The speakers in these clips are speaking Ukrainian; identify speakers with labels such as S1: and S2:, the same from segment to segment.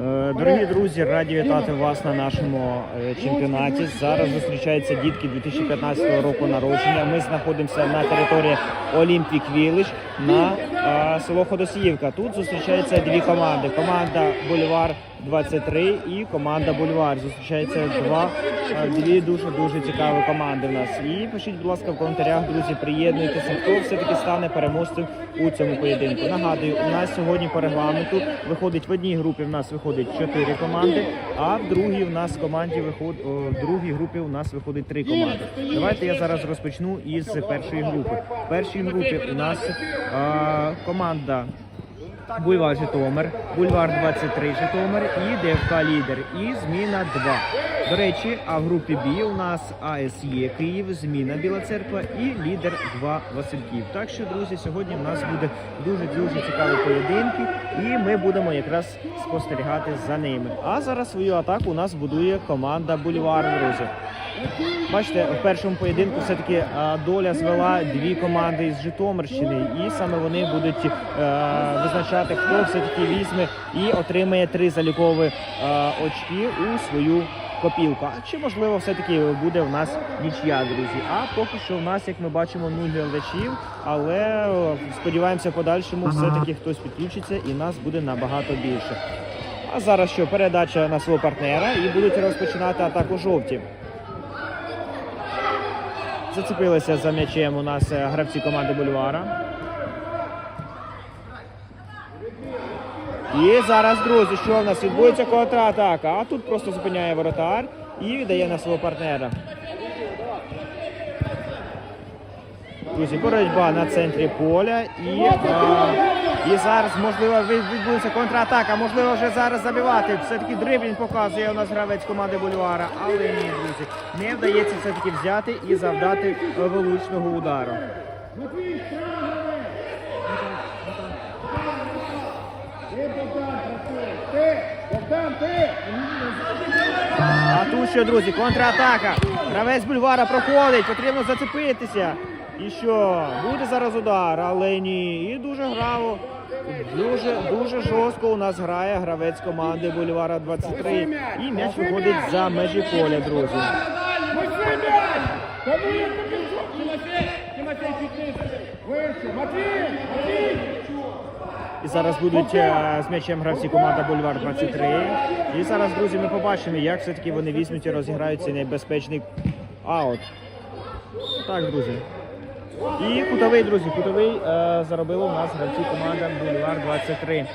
S1: Е, Дорогі друзі, раді вітати вас на нашому е, чемпіонаті. Зараз зустрічаються дітки 2015 року народження. Ми знаходимося на території Олімпік Вілич на е, село Ходосіївка. Тут зустрічаються дві команди: команда Бульвар 23 і команда Бульвар. Зустрічаються два е, дві дуже дуже цікаві команди в нас. І пишіть, будь ласка, в коментарях, друзі, приєднуйтеся, хто все-таки стане переможцем у цьому поєдинку. Нагадую, у нас сьогодні по регламенту виходить в одній групі. В нас виходить чотири команди, а в другій в нас команді виход в другій групі у нас виходить три команди. Давайте я зараз розпочну із першої групи. В першій групі у нас е, команда. Бульвар Житомир, Бульвар 23 Житомир і ДФК Лідер. І зміна 2. До речі, а в групі Б у нас АСЄ Київ, зміна Біла Церква і лідер 2 Васильків. Так що, друзі, сьогодні в нас буде дуже дуже цікаві поєдинки, і ми будемо якраз спостерігати за ними. А зараз свою атаку у нас будує команда Бульвар, друзі. Бачите, в першому поєдинку все-таки доля звела дві команди із Житомирщини, і саме вони будуть е, визначати, хто все-таки візьме і отримає три залікові е, очки у свою копілку. А чи можливо все-таки буде в нас нічия, друзі? А поки що в нас, як ми бачимо, нуль глядачів, але сподіваємося, в подальшому все-таки хтось підключиться і нас буде набагато більше. А зараз що передача на свого партнера і будуть розпочинати атаку жовті. Зацепилися за м'ячем у нас е, гравці команди Бульвара. І зараз, друзі, що в нас відбудеться контратака. А тут просто зупиняє воротар і віддає на свого партнера. Друзі, боротьба на центрі поля і, е, і зараз можливо відбудеться контратака. Можливо, вже зараз забивати. Все-таки дриблінг показує у нас гравець команди Бульвара. Але ні, друзі, не вдається все-таки взяти і завдати влучного удару. А тут що, друзі, контратака. Гравець бульвара проходить, потрібно зацепитися. І що? Буде зараз удар, але ні. І дуже граво. Дуже дуже жорстко у нас грає гравець команди Бульвара 23. І м'яч виходить за межі поля, друзі.
S2: Матвей мяч!
S1: І зараз будуть е, з м'ячем гравці команда Бульвар 23. І зараз, друзі, ми побачимо, як все-таки вони візьмуть і розіграють цей небезпечний аут. Так, друзі. І кутовий, друзі, кутовий е, заробили у нас гравці команда Бульвар 23.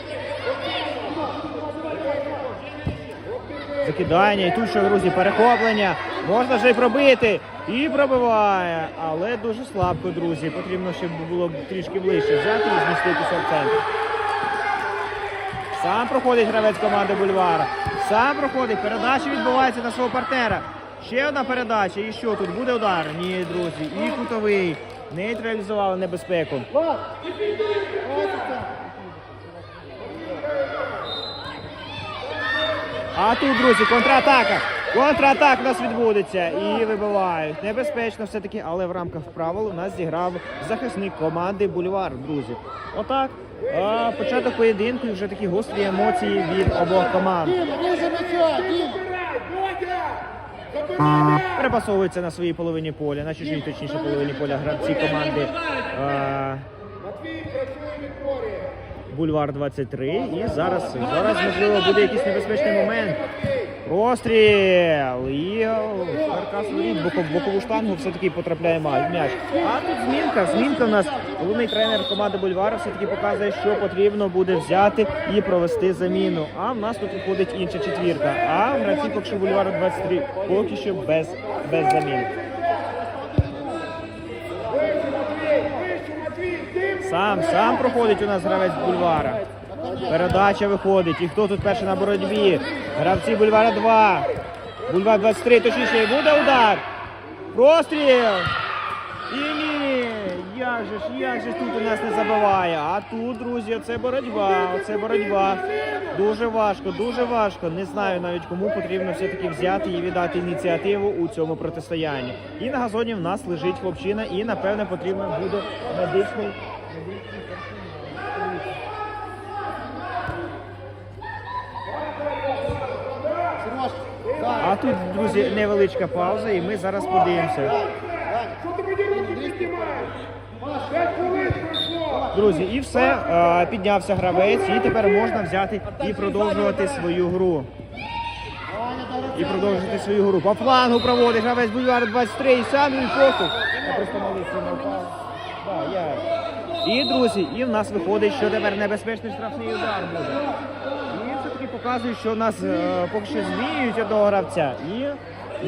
S1: Закидання. І тут що, друзі, перехоплення. Можна вже й пробити. І пробиває. Але дуже слабко, друзі. Потрібно, щоб було трішки ближче взяти і зміститися в центр. Сам проходить гравець команди Бульвара. Сам проходить. Передача відбувається на свого партнера. Ще одна передача. І що тут? Буде удар? Ні, друзі. І кутовий. Нейтралізували небезпеку. А тут, друзі, контратака. Контратак у нас відбудеться і вибивають. Небезпечно все-таки, але в рамках правил у нас зіграв захисник команди Бульвар, друзі. Отак. А, початок поєдинку і вже такі гострі емоції від обох команд. Перепасовуються на своїй половині поля, на чужій точніше половині поля гравці команди а, Бульвар 23. І зараз, зараз можливо буде якийсь небезпечний момент. Простріл! І воріт, бокову штангу все-таки потрапляє м'яч. А тут змінка. Змінка в нас головний тренер команди Бульвара все-таки показує, що потрібно буде взяти і провести заміну. А в нас тут виходить інша четвірка. А гравці поки що Бульвара 23 поки що без, без замін. Сам, сам проходить у нас гравець бульвара. Передача виходить. І хто тут перший на боротьбі? Гравці бульвара 2. Бульвар 23, точніше, буде удар. Простріл. І ні. Як же ж, як же тут у нас не забиває. А тут, друзі, це боротьба. Оце боротьба. Дуже важко, дуже важко. Не знаю навіть кому потрібно все-таки взяти і віддати ініціативу у цьому протистоянні. І на газоні в нас лежить хлопчина, і напевне потрібно буде медичний. медичний А тут, друзі, невеличка пауза, і ми зараз подивимося. Друзі, і все, піднявся гравець, і тепер можна взяти і продовжувати свою гру. І продовжити свою гру. По флангу проводить гравець бульвар 23 і сам він просто. Просто впав. І друзі, і в нас виходить, що тепер небезпечний штрафний удар буде. Показує, що нас е, поки що змінюють одного гравця. І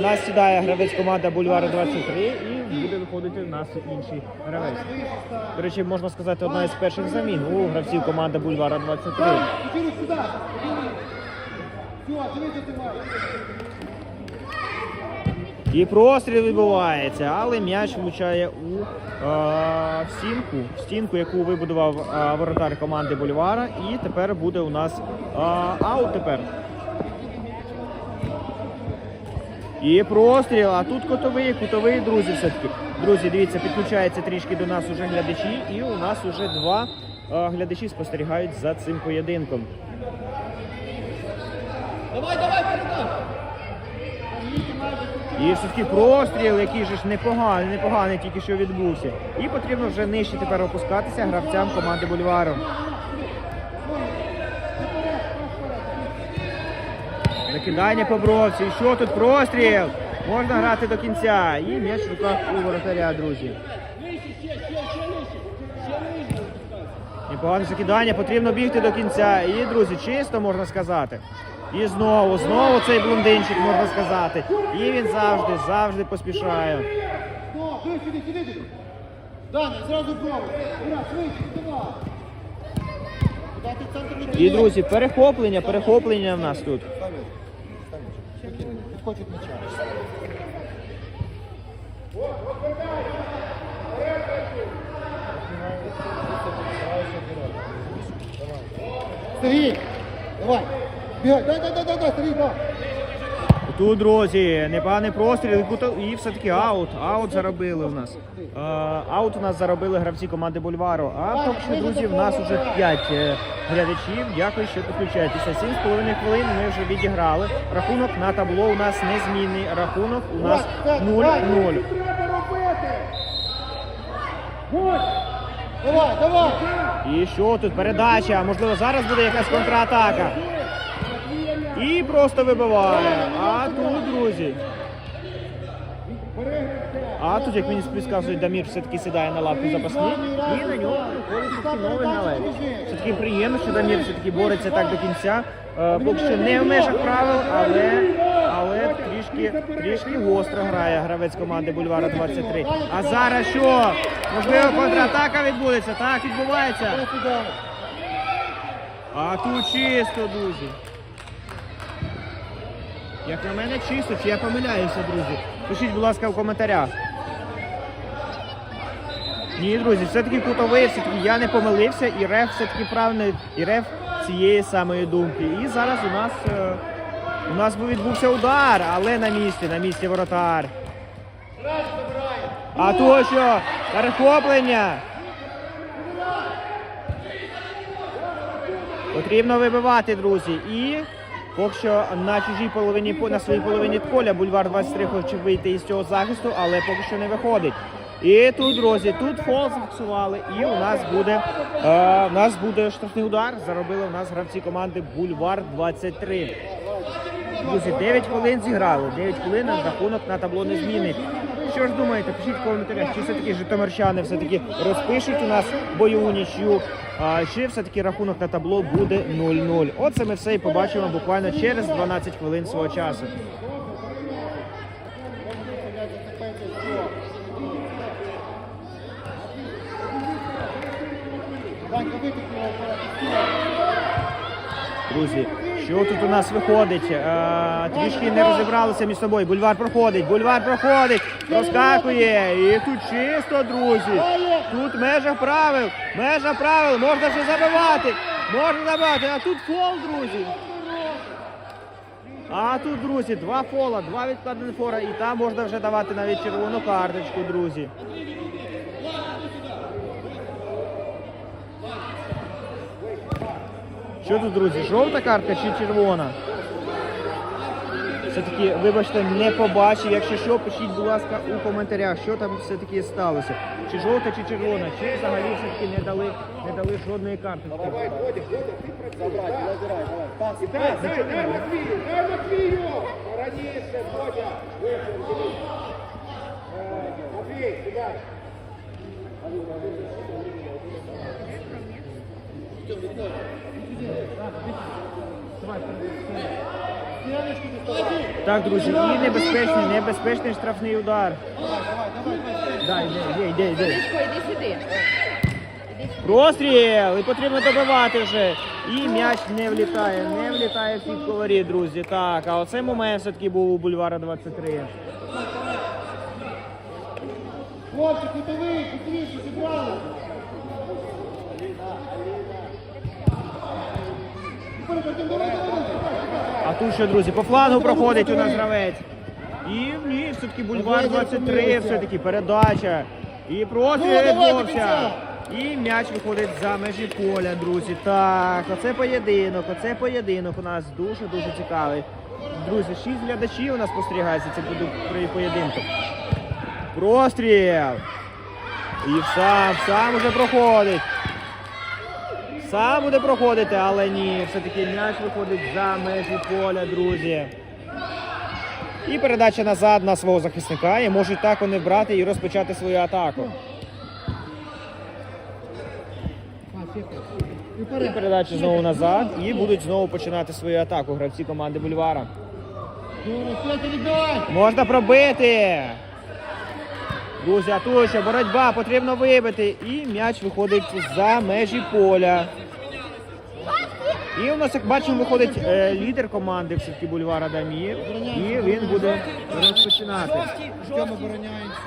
S1: нас сідає гравець команда Бульвара 23 і буде виходити в нас інший гравець. До речі, можна сказати, одна із перших замін у гравців команди Бульвара 23.
S2: Іди сюди. Все, дивися, ти маєш.
S1: І простріл відбувається, але м'яч влучає у е, стінку, стінку, яку вибудував е, воротар команди Бульвара. І тепер буде у нас е, аут тепер. І простріл, а тут кутовий, кутовий, друзі, все-таки. Друзі, дивіться, підключаються трішки до нас уже глядачі, і у нас уже два е, глядачі спостерігають за цим поєдинком. І все-таки простріл, який же ж непоганий, непоганий тільки що відбувся. І потрібно вже нижче тепер опускатися гравцям команди Бульвару. Закидання по бровці. Що тут простріл? Можна грати до кінця. І м'яч в руках у воротаря, друзі. Непогане закидання, потрібно бігти до кінця. І, друзі, чисто можна сказати. І знову, знову цей блондинчик, можна сказати. І він завжди, завжди поспішає. І, друзі, перехоплення, перехоплення в нас тут.
S2: Сергій, давай. Бігай, дай, дай, дай, дай, дай, Сергій, давай.
S1: Тут, друзі, непоганий простріл і все-таки аут. Аут заробили у нас. Е, Аут у нас заробили гравці команди Бульвару. А поки що, друзі, в нас вже 5 глядачів. Дякую, що підключаєтеся. 7,5 хвилин ми вже відіграли. Рахунок на табло у нас незмінний. Рахунок у нас 0-0.
S2: Треба робити. Давай, давай.
S1: І що тут? Передача. Можливо, зараз буде якась контратака. І просто вибиває. А тут, друзі. А тут, як мені підказують, Дамір все-таки сідає на лавку запасних. І на нього все-таки новий гравець. Все-таки приємно, що Дамір все-таки бореться так до кінця. Е, Поки що не в межах правил, але, але трішки, трішки гостро грає гравець команди Бульвара 23. А зараз що? Можливо, контратака відбудеться. Так, відбувається. А тут чисто, друзі. Як на мене чисто, чи я помиляюся, друзі? Пишіть, будь ласка, в коментарях. Ні, друзі, все-таки кутовий, все-таки я не помилився, і реф все-таки правильно, і реф цієї самої думки. І зараз у нас е, у нас відбувся удар, але на місці, на місці воротар. А то що? Перехоплення. Потрібно вибивати, друзі. І поки що на чужій половині на своїй половині поля бульвар 23 хоче вийти із цього захисту, але поки що не виходить. І тут, друзі, тут фол зафіксували, і у нас буде е, у нас буде штрафний удар. Заробили у нас гравці команди Бульвар 23. Друзі, 9 хвилин зіграли. 9 хвилин рахунок на табло не зміни. Що ж думаєте, пишіть в коментарях, чи все-таки житомирчани все-таки розпишуть у нас бойову нічю, а чи все-таки рахунок на табло буде 0-0. Оце ми все і побачимо буквально через 12 хвилин свого часу. Друзі, що тут у нас виходить? Е, трішки не розібралися між собою. Бульвар проходить, бульвар проходить, розкакує. І тут чисто, друзі. Тут межа правил, межа правил, можна вже забивати. Можна забивати, а тут фол, друзі. А тут, друзі, два фола, два відкладені фора, і там можна вже давати навіть червону карточку, друзі. Що тут, друзі, жовта картка чи червона? все-таки, вибачте, не побачив. Якщо що, пишіть, будь ласка, у коментарях, що там все-таки сталося. Чи жовта, чи червона, чи взагалі все-таки не дали, не дали жодної карточки.
S2: Давай, Бодя, Бодя, ты забрать, не забирай, давай. Пас, дай, дай, дай Матвію, дай Матвію! Раніше, Бодя, вийшов, дивись. Е, Матвій, сідай.
S1: Так, друзі, і небезпечний, небезпечний штрафний удар. Дай, йде, йде, йде.
S3: Личко, іди сюди.
S1: Простріл! І потрібно добивати вже. І м'яч не влітає, не влітає в сітку друзі. Так, а оцей момент все-таки був у бульвара 23.
S2: Хлопці, кутовий, кутовіше, зібрали. Давай, давай, давай.
S1: А тут що, друзі, по флангу проходить у нас гравець. І ні, все-таки бульвар 23, все-таки передача. І
S2: Ну,
S1: відбувся. І м'яч виходить за межі поля, друзі. Так, оце поєдинок, оце поєдинок у нас дуже-дуже цікавий. Друзі, шість глядачів у нас спостерігається, це буде при поєдинку. Простріл! І сам, сам уже проходить. Сам буде проходити, але ні, все-таки м'яч виходить за межі поля, друзі. І передача назад на свого захисника. І можуть так вони брати і розпочати свою атаку. І передача знову назад. І будуть знову починати свою атаку гравці команди Бульвара. Можна пробити. Друзі, а тут ще боротьба, потрібно вибити. І м'яч виходить за межі поля. І у нас, як бачимо, виходить е, лідер команди все-таки бульвара Дамір. І він буде розпочинати.
S2: Обороняється.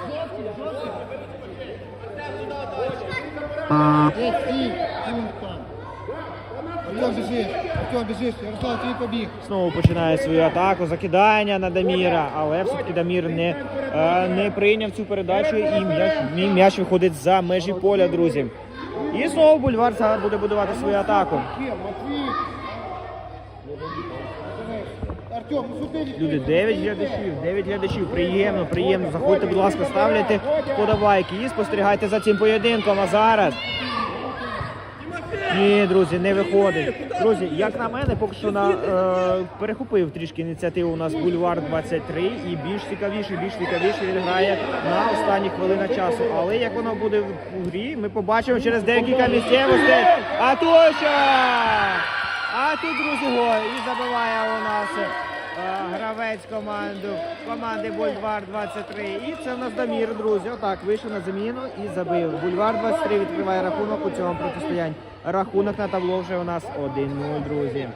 S2: Артем біжиш, Артем біжиш, Ярослав, твій побіг.
S1: Знову починає свою атаку, закидання на Даміра, але все-таки Дамір не, е, не прийняв цю передачу і м'яч, і м'яч виходить за межі поля, друзі. І знову бульвар зараз буде будувати свою атаку. Люди, 9 глядачів, 9 глядачів. Приємно, приємно. Заходьте, будь ласка, ставляйте подавайки і спостерігайте за цим поєдинком. А зараз. Ні, друзі, не виходить. Друзі, як на мене, поки що на, е, перехопив трішки ініціативу у нас бульвар 23 і більш цікавіше, більш цікавіше він грає на останні хвилини часу. Але як воно буде в грі, ми побачимо через декілька місцевостей. А що? А тут, друзі, гол. І забиває у нас е, гравець команду, команди Бульвар 23. І це в нас Дамір, друзі. Отак вийшов на заміну і забив. Бульвар 23 відкриває рахунок у цьому протистоянні. Рахунок на табло вже у нас 1-0, друзі.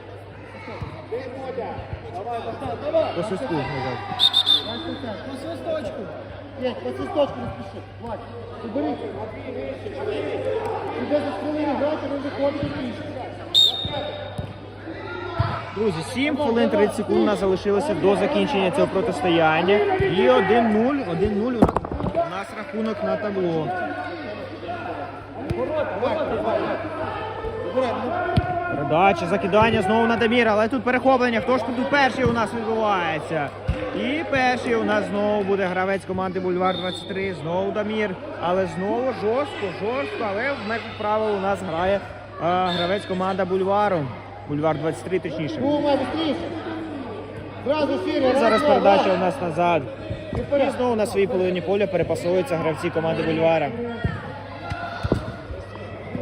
S1: По свистку назад.
S2: По свисточку. По свисточку не спіши. Влад, уберіть. Іде за хвилину грати, він виходить і.
S1: Друзі, 7 хвилин 30 секунд у нас залишилося до закінчення цього протистояння. І 1-0, 1-0 у нас рахунок на табло. Передача, закидання знову на Даміра, але тут перехоплення. Хто ж тут перший у нас відбувається? І перший у нас знову буде гравець команди Бульвар 23. Знову Дамір. Але знову жорстко, жорстко. Але в межах правил у нас грає а, гравець команда Бульвару. Бульвар 23 точніше.
S2: Зразу
S1: зараз передача у нас назад.
S2: І
S1: знову на своїй половині поля перепасовуються гравці команди Бульвара.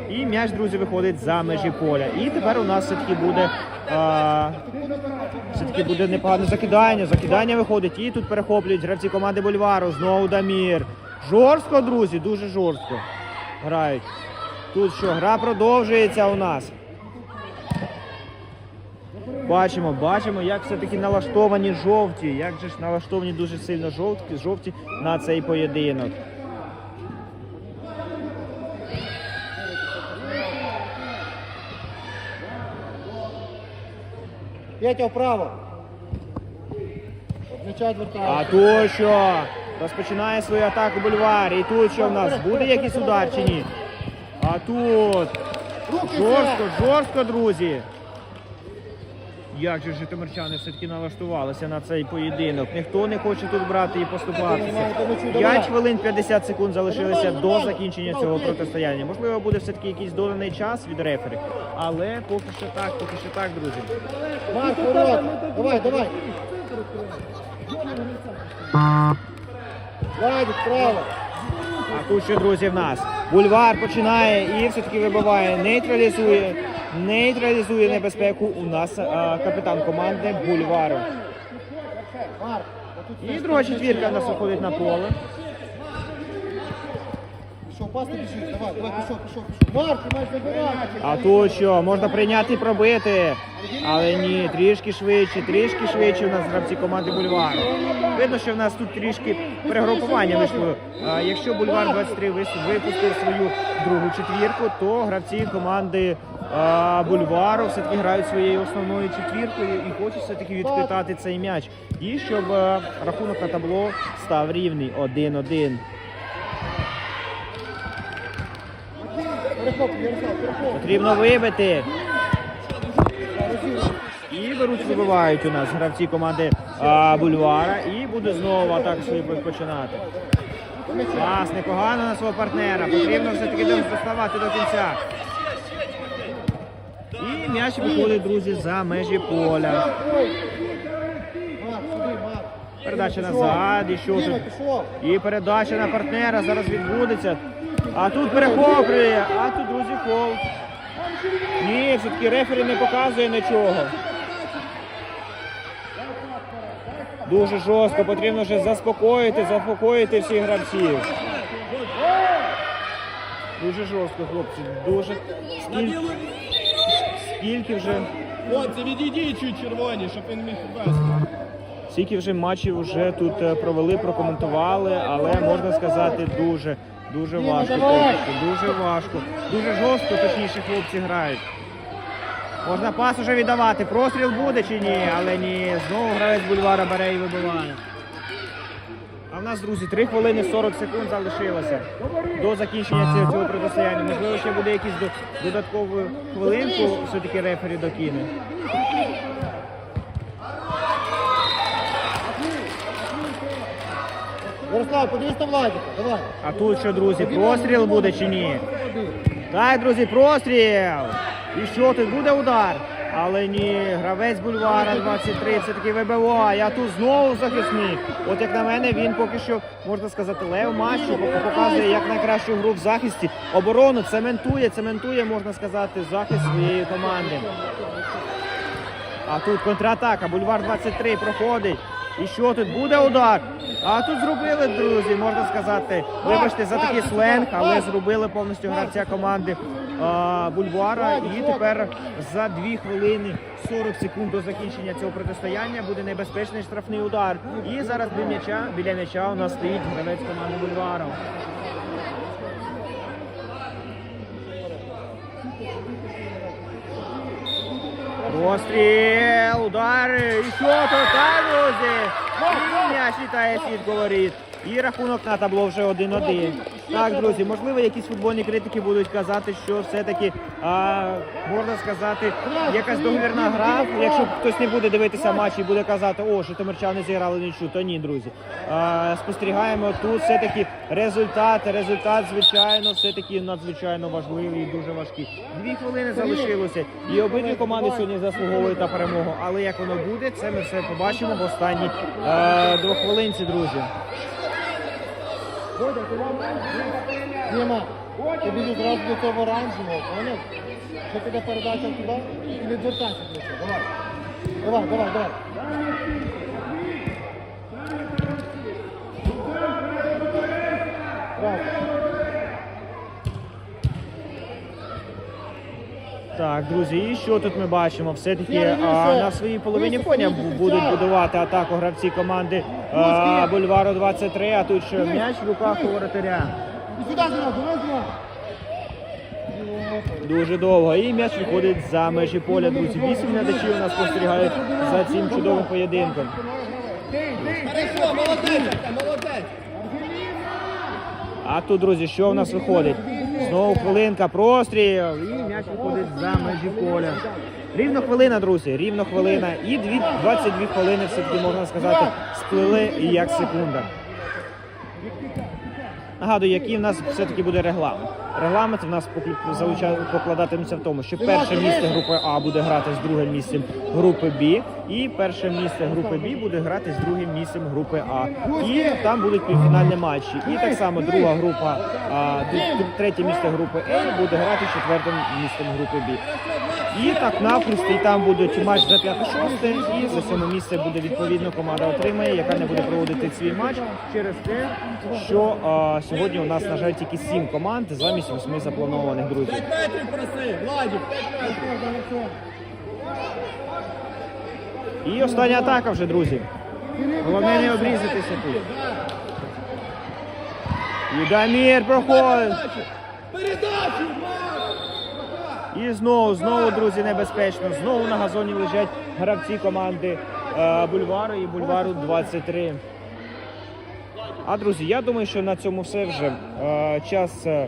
S1: І м'яч, друзі, виходить за межі поля. І тепер у нас все-таки буде. Все-таки буде непогане закидання. Закидання виходить. І тут перехоплюють гравці команди Бульвару. Знову Дамір. Жорстко, друзі, дуже жорстко. Грають. Тут що, гра продовжується у нас. Бачимо, бачимо, як все-таки налаштовані жовті. Як же ж налаштовані дуже сильно жовті, жовті на цей поєдинок.
S2: Петя вправо.
S1: А
S2: відвертає.
S1: тут що? Розпочинає свою атаку бульвар. І тут що в нас? Буде якийсь удар чи ні? А тут жорстко, жорстко, друзі. Як же житомирчани все-таки налаштувалися на цей поєдинок? Ніхто не хоче тут брати і поступатися. 5 хвилин 50 секунд залишилося до закінчення цього протистояння. Можливо, буде все-таки якийсь доданий час від рефері, але поки що так, поки що так, друзі.
S2: Марк! Давай, давай! Владик, вправо!
S1: А тут ще, друзі, в нас бульвар починає і все-таки вибиває, нейтралізує, нейтралізує небезпеку. У нас а, капітан команди бульвару. І друга четвірка нас виходить на поле. А тут що, можна прийняти і пробити. Але ні, трішки швидше, трішки швидше у нас гравці команди Бульвару. Видно, що в нас тут трішки перегрупування вийшло. А, якщо Бульвар 23 вис- випустив свою другу четвірку, то гравці команди Бульвару все-таки грають своєю основною четвіркою і хочуть все-таки відквитати цей м'яч. І щоб рахунок на табло став рівний 1-1.
S2: Перехоплюй, Ярослав, перехоплюй.
S1: Потрібно вибити. І беруть, вибивають у нас гравці команди а, Бульвара. І буде знову атаку свою починати. Пас непогано на свого партнера. Потрібно все-таки доставати до кінця. І м'яч виходить, друзі, за межі поля. Передача назад. І що тут? І передача на партнера зараз відбудеться. А тут перехоплює. А тут, друзі, фол. Ні, все-таки рефері не показує нічого. Дуже жорстко, потрібно вже заспокоїти, заспокоїти всіх гравців. Дуже жорстко, хлопці. Дуже скільки, вже.
S3: Хлопці, відійдіть чуть червоні, щоб він міг вести.
S1: Скільки вже матчів вже тут е, провели, прокоментували, але можна сказати дуже, дуже важко. Дуже важко. Дуже жорстко, точніше, хлопці грають. Можна пас уже віддавати. Простріл буде чи ні, але ні. Знову гравець бульвара бере і вибиває. А в нас, друзі, 3 хвилини 40 секунд залишилося до закінчення цього, цього протистояння. Можливо, ще буде якийсь додаткову хвилинку, все-таки рефері докине.
S2: Ярослав, подивись на Владика, давай.
S1: А тут що, друзі, простріл буде чи ні? Так, друзі, простріл! І що тут буде удар? Але ні, гравець бульвара 23 все-таки вибиває. А тут знову захисник. От як на мене, він поки що, можна сказати, лев матчу, показує як найкращу гру в захисті. Оборону цементує, цементує, можна сказати, захист своєї команди. А тут контратака. Бульвар 23 проходить. І що тут буде удар? А тут зробили, друзі, можна сказати, вибачте за такий сленг, але зробили повністю гравця команди а, Бульвара. І тепер за 2 хвилини 40 секунд до закінчення цього протистояння буде небезпечний штрафний удар. І зараз біля м'яча, біля м'яча у нас стоїть гравець команди Бульвара. Постріл, удар і що тут, так, друзі? М'яч літає світ говорить. І рахунок на табло вже 1-1. Так, друзі, можливо, якісь футбольні критики будуть казати, що все-таки, можна сказати, якась договірна гра. Якщо хтось не буде дивитися матч і буде казати, о, житомирчани зіграли нічу, то ні, друзі. А, спостерігаємо тут все-таки результат. Результат, звичайно, все-таки надзвичайно важливий і дуже важкий. Дві хвилини залишилося. І обидві команди сьогодні заслуговують на перемогу. Але як воно буде, це ми все побачимо в останній е, двохвилинці, друзі.
S2: Діма, ти біжи зразу до того оранжевого, поняв? Що тебе передача туди і не звертайся до цього. Давай. Давай, давай, давай. Раз.
S1: Так, друзі, і що тут ми бачимо? Все-таки а, на своїй половині поля будуть будувати атаку гравці команди а, Бульвару 23, а тут що м'яч в руках у воротаря. Дуже довго. І м'яч виходить за межі поля, друзі. Вісім глядачів у нас спостерігають за цим чудовим поєдинком. А тут, друзі, що в нас виходить? Знову хвилинка, простріл. І м'яч виходить за межі поля. Рівно хвилина, друзі, рівно хвилина. І дві, 22 хвилини все-таки можна сказати, сплили як секунда. Нагадую, який в нас все-таки буде регламент. Регламент в нас покладатиметься в тому, що перше місце групи А буде грати з другим місцем групи Б, і перше місце групи Б буде грати з другим місцем групи А. І там будуть півфінальні матчі. І так само друга група, а, третє місце групи А буде грати з четвертим місцем групи Б. І так навхрест, і там будуть матч за п'яте-шосте, і за сьоме місце буде відповідно команда отримає, яка не буде проводити свій матч через те, що а, сьогодні у нас, на жаль, тільки сім команд замість восьми запланованих друзів.
S3: 5 метрів проси, Владик, 5 метрів.
S1: І остання атака вже, друзі. Головне не обрізатися тут. І Дамір проходить.
S3: Передачу!
S1: І знову, знову, друзі, небезпечно. Знову на газоні лежать гравці команди е, Бульвару і Бульвару 23. А друзі, я думаю, що на цьому все вже. Е, час е,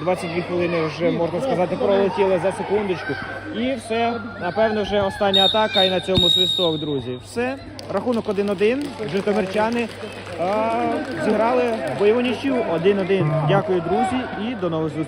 S1: 22 хвилини вже можна сказати пролетіли за секундочку. І все, напевно, вже остання атака і на цьому свисток, друзі. Все. Рахунок 1-1. Житомирчани е, зіграли бойову нічю 1-1. Дякую, друзі, і до нових зустрічей.